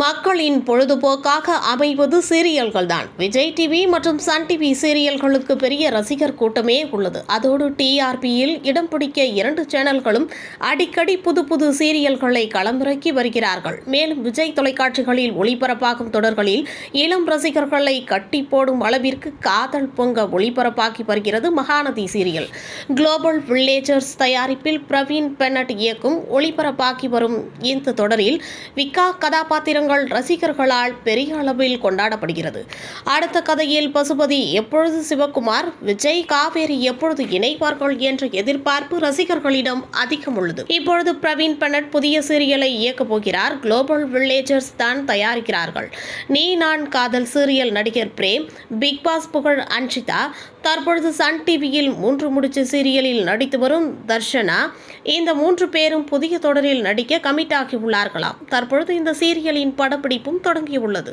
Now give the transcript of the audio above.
மக்களின் பொழுதுபோக்காக அமைவது சீரியல்கள் தான் விஜய் டிவி மற்றும் சன் டிவி சீரியல்களுக்கு பெரிய ரசிகர் கூட்டமே உள்ளது. அதோடு டிஆர்பியில் இடம் பிடிக்க இரண்டு சேனல்களும் அடிக்கடி புது புது சீரியல்களை களமிறக்கி வருகிறார்கள். மேலும் விஜய் தொலைக்காட்சிகளில் ஒளிபரப்பாகும் தொடர்களில் இளம் ரசிகர்களை கட்டி போடும் அளவிற்கு காதல் பொங்க ஒளிபரப்பாகி வருகிறது மகாநதி சீரியல். குளோபல் வில்லேஜர்ஸ் தயாரிப்பில் பிரவீன் பென்னட் இயக்கும் ஒளிபரப்பாகி வரும் இந்த தொடரில் விக்கா கதாபாத்திரங்கள் ரசிகர்களால் பெரிய அளவில் கொண்டாடப்படுகிறது. அடுத்த கதையில் பசுபதி எப்பொழுது சிவகுமார் விஜய் காவேரி எப்பொழுது இணைவார்கள் என்ற எதிர்பார்ப்பு ரசிகர்களிடம் அதிகம் உள்ளது. இப்பொழுது பிரவீன் பன்னட் புதிய சீரியலை இயக்கப் போகிறார். குளோபல் வில்லேஜர்ஸ் தான் தயாரிக்கிறார்கள். நீ நான் காதல் சீரியல் நடிகர் பிரேம் பிக் பாஸ் புகழ் அன்ஷிதா தற்பொழுது சன் டிவியில் மூன்று முடிச்சு சீரியலில் நடித்து வரும் தர்ஷனா இந்த மூன்று பேரும் புதிய தொடரில் நடிக்க கமிட் ஆகியுள்ளார்களாம் தற்பொழுது இந்த சீரியலின் படப்பிடிப்பும் தொடங்கியுள்ளது.